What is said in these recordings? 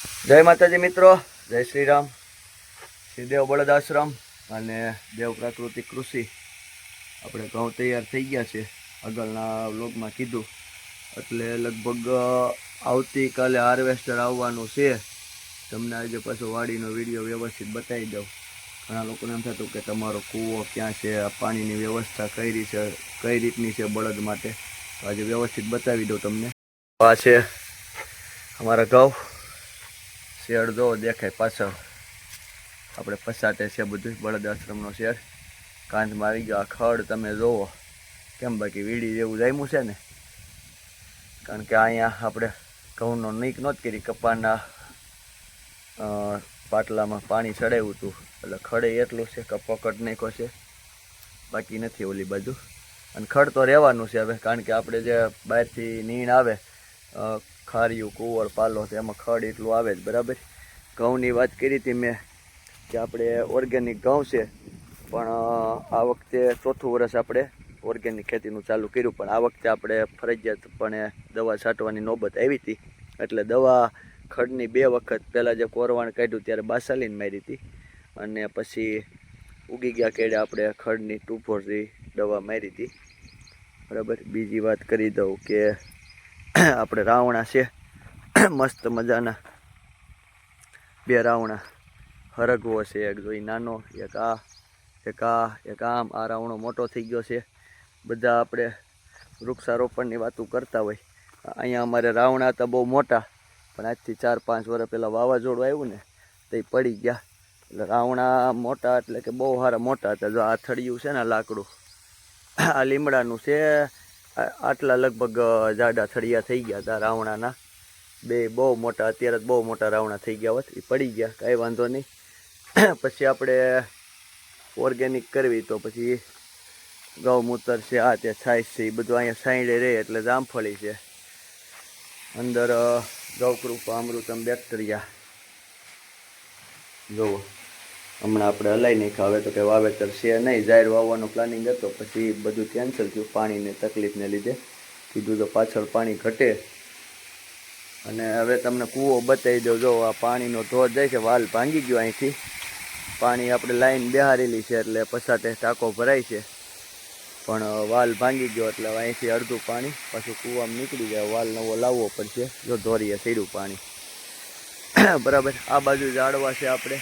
જય માતાજી મિત્રો, જય શ્રી રામ શ્રીદેવ બળદ આશ્રમ અને દેવ પ્રાકૃતિક કૃષિ. આપણે ઘઉં તૈયાર થઈ ગયા છે આગળના વ્લોગમાં કીધું. એટલે લગભગ આવતીકાલે હાર્વેસ્ટર આવવાનું છે. તમને આજે પાછો વાડીનો વીડિયો વ્યવસ્થિત બતાવી દઉં. ઘણા લોકોને એમ થતું કે તમારો કૂવો ક્યાં છે પાણીની વ્યવસ્થા કઈ રીતે છે, કઈ રીતની છે બળદ માટે. આજે વ્યવસ્થિત બતાવી દઉં તમને. આ છે અમારા ઘઉં શેડ જો દેખાય પાછળ. આપણે પસાટે છે બધું બળદ આશ્રમનો શેડ કાંધમાં આવી ગયો આ ખડ, તમે જોવો. કેમ બાકી વીડી જેવું જામ્યું છે ને? કારણ કે અહીંયા આપણે ઘઉંનો નીક નહોત કરી કપાના પાટલામાં પાણી ચડાવ્યું હતું. એટલે ખડે એટલું છે કે પકડ નાખ્યો છે. બાકી નથી ઓલી બાજુ. અને ખડ તો રહેવાનું છે હવે, કારણ કે આપણે જે બહારથી નીણ આવે ખારિયું, કુંવર, પાલો એમાં ખડ એટલું આવે જ, બરાબર? ઘઉંની વાત કરી હતી મેં કે આપણે ઓર્ગેનિક ઘઉં છે, પણ આ વખતે ચોથું વર્ષ આપણે ઓર્ગેનિક ખેતીનું ચાલુ કર્યું, પણ આ વખતે આપણે ફરજિયાતપણે દવા છાંટવાની નોબત આવી હતી. એટલે દવા ખડની બે વખત પહેલાં જે કોરવાણ કાઢ્યું ત્યારે બાસાલીન મારી હતી, અને પછી ઉગી ગયા કેડે આપણે ખડની ટુ ફોરથી દવા મારી હતી. બરાબર? બીજી વાત કરી દઉં કે આપણે રાવણા છે. મસ્ત મજાના. બે રાવણા. હરગવો છે એક જોઈ નાનો, એક આ એક આ, એક આમ. આ રાવણો મોટો થઈ ગયો છે. બધા આપણે વૃક્ષારોપણની વાતો કરતા હોય. અહીંયા અમારે રાવણા હતા બહુ મોટા, પણ આજથી ચાર પાંચ વર્ષ પહેલાં વાવાઝોડું આવ્યું ને, તો પડી ગયા. એટલે રાવણા મોટા, એટલે કે બહુ સારા મોટા હતા. જો આ થળિયું છે ને લાકડું, આ લીમડાનું છે આટલા લગભગ જાડા થળિયા થઈ ગયા હતા રાવણાના. બે બહુ મોટા, અત્યારે બહુ મોટા રાવણા થઈ ગયા હોત. એ પડી ગયા, કાંઈ વાંધો નહીં. પછી આપણે ઓર્ગેનિક કરવી તો પછી ગૌમૂત્ર છે, આ તે છાશ છે, એ બધું અહીંયા સાઈડે રહે એટલે જામફળી છે. અંદર ગૌકૃપા, અમૃતમ, બેક્ટેરિયા. જુઓ. હમણાં આપણે હલાઈ નહીં ખાવે તો કે વાવેતર છે નહીં. જાહેર વાવવાનો પ્લાનિંગ હતો. પછી બધું કેન્સલ થયું પાણીની તકલીફને લીધે. કીધું તો પાછળ પાણી ઘટે. અને હવે તમને કૂવો બતાવી દઉં. જો આ પાણીનો ધોધ જાય છે, વાલ ભાંગી ગયો અહીંથી. પાણી આપણે લાઈન બેહારેલી છે એટલે પછાતે ટાંકો ભરાય છે. પણ વાલ ભાંગી ગયો એટલે અહીંથી અડધું પાણી પાછું કૂવામાં નીકળી જાય. વાલ નવો લાવવો પડશે. જો ધોરીએ સીડું પાણી. બરાબર. આ બાજુ ઝાડવા છે આપણે.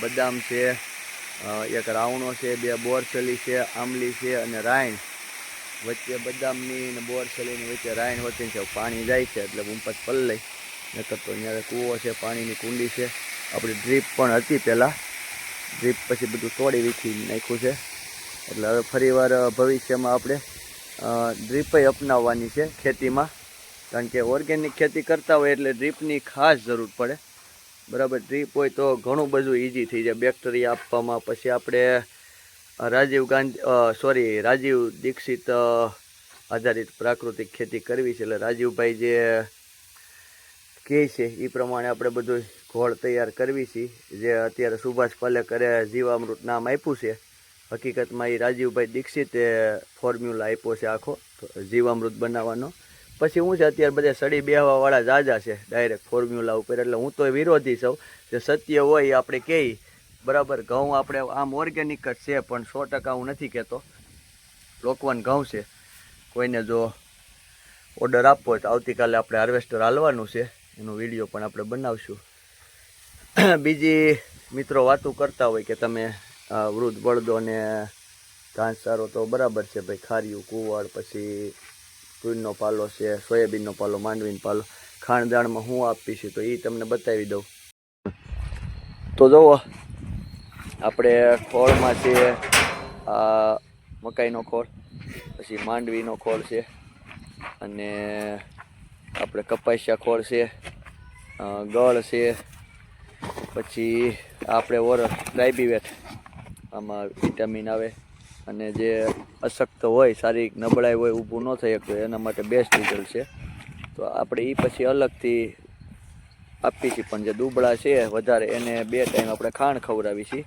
બદામ છે એક રાવણો છે, બે બોરસલી છે, આંબલી છે અને રાયણ. વચ્ચે બદામની ને બોરસલીની વચ્ચે રાયણ વચ્ચે છે, પાણી જાય છે એટલે બુંપત પલ્લઈ નકર તો અહીંયા કૂવો છે, પાણીની કુંડી છે. આપણી ડ્રીપ પણ હતી પહેલાં. ડ્રીપ પછી બધું તોડી વીખી નાખ્યું છે. એટલે હવે ફરીવાર ભવિષ્યમાં આપણે ડ્રીપય અપનાવવાની છે ખેતીમાં. કારણ કે ઓર્ગેનિક ખેતી કરતા હોય એટલે ડ્રીપની ખાસ જરૂર પડે. બરાબર ડ્રીપ હોય તો ઘણું બધું ઇઝી થઈ જાય. બેક્ટેરિયા આપવામાં, પછી આપણે રાજીવ ગાંધી સોરી રાજીવ દીક્ષિત આધારિત પ્રાકૃતિક ખેતી કરવી છે. એટલે રાજીવભાઈ જે કહે છે એ પ્રમાણે આપણે બધું ઘોળ તૈયાર કરવી છે. જે અત્યારે સુભાષ પાલેકરે જીવામૃત નામ આપ્યું છે. હકીકતમાં એ રાજીવભાઈ દીક્ષિતે ફોર્મ્યુલા આપ્યો છે આખો, જીવામૃત બનાવવાનો. પછી હું છે અત્યારે બધા સડી બેહવાવાળા જાજા છે ડાયરેક્ટ ફોર્મ્યુલા ઉપર. એટલે હું તો વિરોધી છું. જે સત્ય હોય આપણે કહી બરાબર? ઘઉં આપણે આમ ઓર્ગેનિક જ છે, પણ સો ટકા હું નથી કહેતો. લોકવાન ઘઉં છે. કોઈને જો ઓર્ડર આપવો હોય તો આવતીકાલે આપણે હાર્વેસ્ટર હાલવાનું છે. એનો વીડિયો પણ આપણે બનાવશું. બીજી મિત્રો વાતો કરતા હોય કે તમે વૃદ્ધ બળદોને ઘાસચારો તો બરાબર છે ભાઈ. ખારિયું કુવાડ પછી તુરનો પાલો છે, સોયાબીનનો પાલો, માંડવીનો પાલો, ખાણદાણમાં હું આપી તો એ તમને બતાવી દઉં. તો જુઓ, આપણે ખોળમાં છે, આ મકાઈનો ખોળ, પછી માંડવીનો ખોળ છે, અને આપણે કપાસિયા ખોળ છે ગળ છે, પછી આપણે ઓર ટ્રાઇબીવેટ આમાં વિટામિન આવે. અને જે અશક્ત હોય, શારીરિક નબળાઈ હોય, ઊભું ન થઈ શકતું, એના માટે બેસ્ટ રિઝલ્ટ છે. તો આપણે એ પછી અલગથી આપી છીએ, પણ જે દુબળા છે, વધારે એને બે ટાઈમ આપણે ખાણ ખવડાવી છીએ.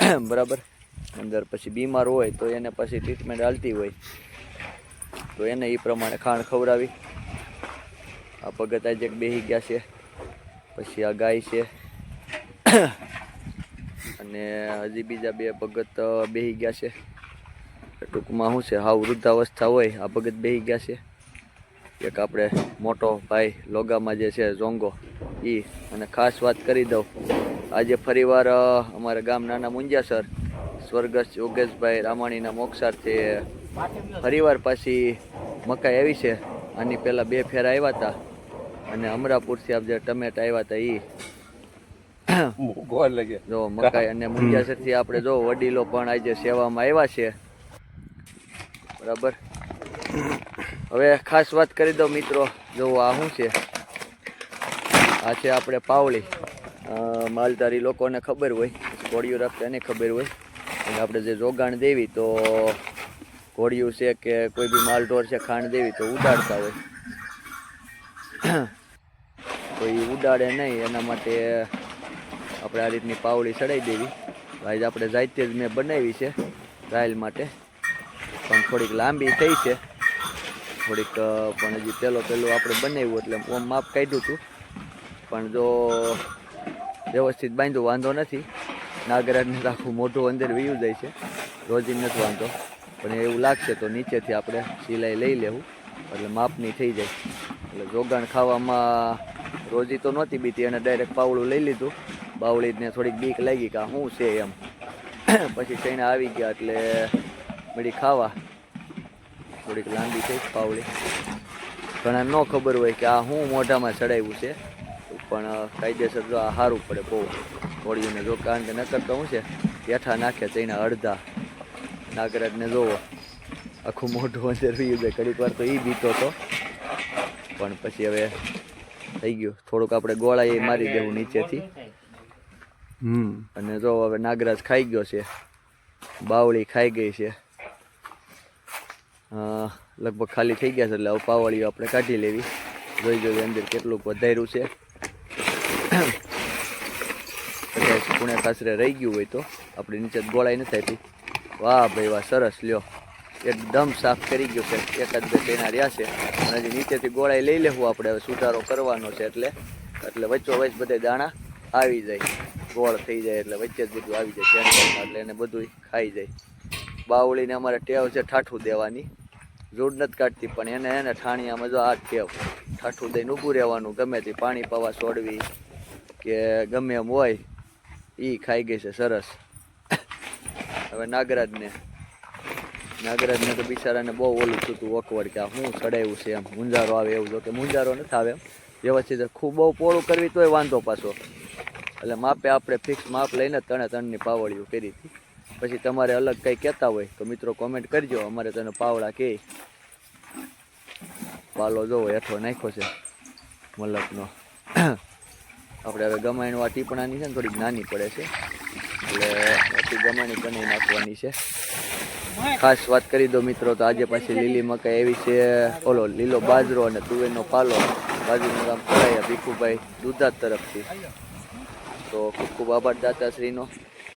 બરાબર? અંદર પછી બીમાર હોય, તો એને પછી ટ્રીટમેન્ટ હાલતી હોય. તો એને એ પ્રમાણે ખાણ ખવડાવી. આ ભગત જે બેસી ગયા છે, પછી આ ગાય છે. અને હજી બીજા બે ભગત બેસી ગયા છે. ટૂંકમાં શું છે? હા વૃદ્ધાવસ્થા હોય આ ભગત બેહી ગયા છે. એક આપણે મોટો ભાઈ લોગામાં જે છે ઝોંગો એ અને ખાસ વાત કરી દઉં. આજે ફરીવાર અમારે ગામ નાના મુંજાસર સ્વર્ગસ્થ યોગેશભાઈ રામાણીના મોક્ષાર્થે ફરીવાર પાછી મકાઈ આવી છે. આની પહેલાં બે ફેર આવ્યા હતા અને અમરાપુરથી આપ જે ટમેટા આવ્યા હતા એ જો મકાઈ અને મુંજાસરથી આપણે જો વડીલો પણ આજે સેવામાં આવ્યા છે. બરાબર. હવે ખાસ વાત કરી દો મિત્રો, જો આ શું છે? આ છે આપણે પાવળી. માલધારી લોકોને ખબર હોય ઘોડીઓ રાખતા એને ખબર હોય. અને આપણે જે જોગાણ દેવી તો ઘોડીયું છે કે કોઈ બી માલઢોર છે ખાંડ દેવી તો ઉડાડતા હોય. એ ઉડાડે નહીં, એના માટે આપણે આ રીતની પાવળી ચડાવી દેવી. આજ આપણે જાતે જ મેં બનાવી છે ટ્રાયલ માટે. પણ થોડીક લાંબી થઈ છે. થોડીક પણ હજી પહેલો પહેલું આપણે બનાવ્યું એટલે ઓમ માપ કાઢ્યું હતું. પણ જો વ્યવસ્થિત બાંધ્યું વાંધો નથી. નાગરાજને આખું મોઢું અંદર વીયું જાય છે. રોજી નથી વાંધો. પણ એવું લાગશે તો નીચેથી આપણે સિલાઈ લઈ લેવું. એટલે માપની થઈ જાય. એટલે જોગાણ ખાવામાં રોજી તો નહોતી બીતી અને ડાયરેક્ટ પાવડું લઈ લીધું. બાવળીને થોડીક બીક લાગી કે શું છે એમ. પછી ચૈણા આવી ગયા એટલે મળી ખાવા. થોડીક લાંબી થઈ પાવડી ઘણા ન ખબર હોય કે આ હું મોઢામાં ચડાવ્યું છે પણ કાયદેસર જો આ સારું પડે બહુ. ઘોડીઓને જો કારણ કે નકર તો શું છે પેઠા નાખે ચૈણા અડધા. નાગરાજને જોવો. આખું મોઢું અંદર વી જાય ઘડીક વાર તો એ બીતો હતો પણ પછી હવે થઈ ગયું. થોડુંક આપણે ગોળા એ મારી દેવું નીચેથી. હમ. અને જો હવે નાગરાજ ખાઈ ગયો છે બાવળી ખાઈ ગઈ છે. લગભગ ખાલી થઈ ગયા છે એટલે હવે પાવળીઓ આપણે કાઢી લેવી. જોઈ જોઈએ અંદર કેટલું વધાર્યું છે. કદાચ પુણે ખાસરે રહી ગયું હોય તો આપણે નીચે ગોળાઈ નથી આપી વાહ ભાઈ વાહ, સરસ લ્યો. એકદમ સાફ કરી ગયો છે. એકાદ બે તેના રહ્યા છે. અને હજી નીચેથી ગોળાઈ લઈ લેવું આપણે. હવે સુધારો કરવાનો છે એટલે. એટલે વચ્ચો વચ્ચ બધે દાણા આવી જાય. ગોળ થઈ જાય એટલે વચ્ચે જ બધું આવી જાય. એટલે એને બધું ખાઈ જાય. બાવળીને અમારે ટેવ છે ઠાઠું દેવાની. જોડ નથી કાઢતી, પણ એને એને ઠાણિયામાં જો આ કેવ, ઠાઠું દઈને ઊભું રહેવાનું, ગમે તે પાણી પવા છોડવી કે ગમે એમ હોય એ ખાઈ ગઈ છે સરસ. હવે નાગરાજને નાગરાજને તો બિચારાને બહુ ઓલું થતું ઓકવર્ડ કે આ શું ચડાવ્યું છે એમ મુંજારો આવે એવું, જો કે મુંજારો નથી આવે એમ. વ્યવસ્થિત ખૂબ બહુ પોળું કરવી તોય વાંધો પાછો. એટલે માપે આપણે ફિક્સ માપ લઈને તણે તણની પાવડીઓ કરી હતી. પછી તમારે અલગ કંઈ કહેતા હોય તો મિત્રો કોમેન્ટ કરજો. અમારે તને પાવડા કહે પાલો જોવો હેઠો નાખ્યો છે મલકનો. આપણે હવે ગમાણવા ટીપણાની છે ને થોડીક નાની પડે છે. એટલે પછી ગમાણી બનાવી નાખવાની છે. ખાસ વાત કરી દો મિત્રો તો આજે પાછી લીલી મકાઈ એવી છે. ઓલો લીલો બાજરો અને તુવેરનો પાલો. બાજુનું કામ કરાયા ભીખુભાઈ દુધા તરફથી. તો ખૂબ ખૂબ આભાર દાતાશ્રીનો.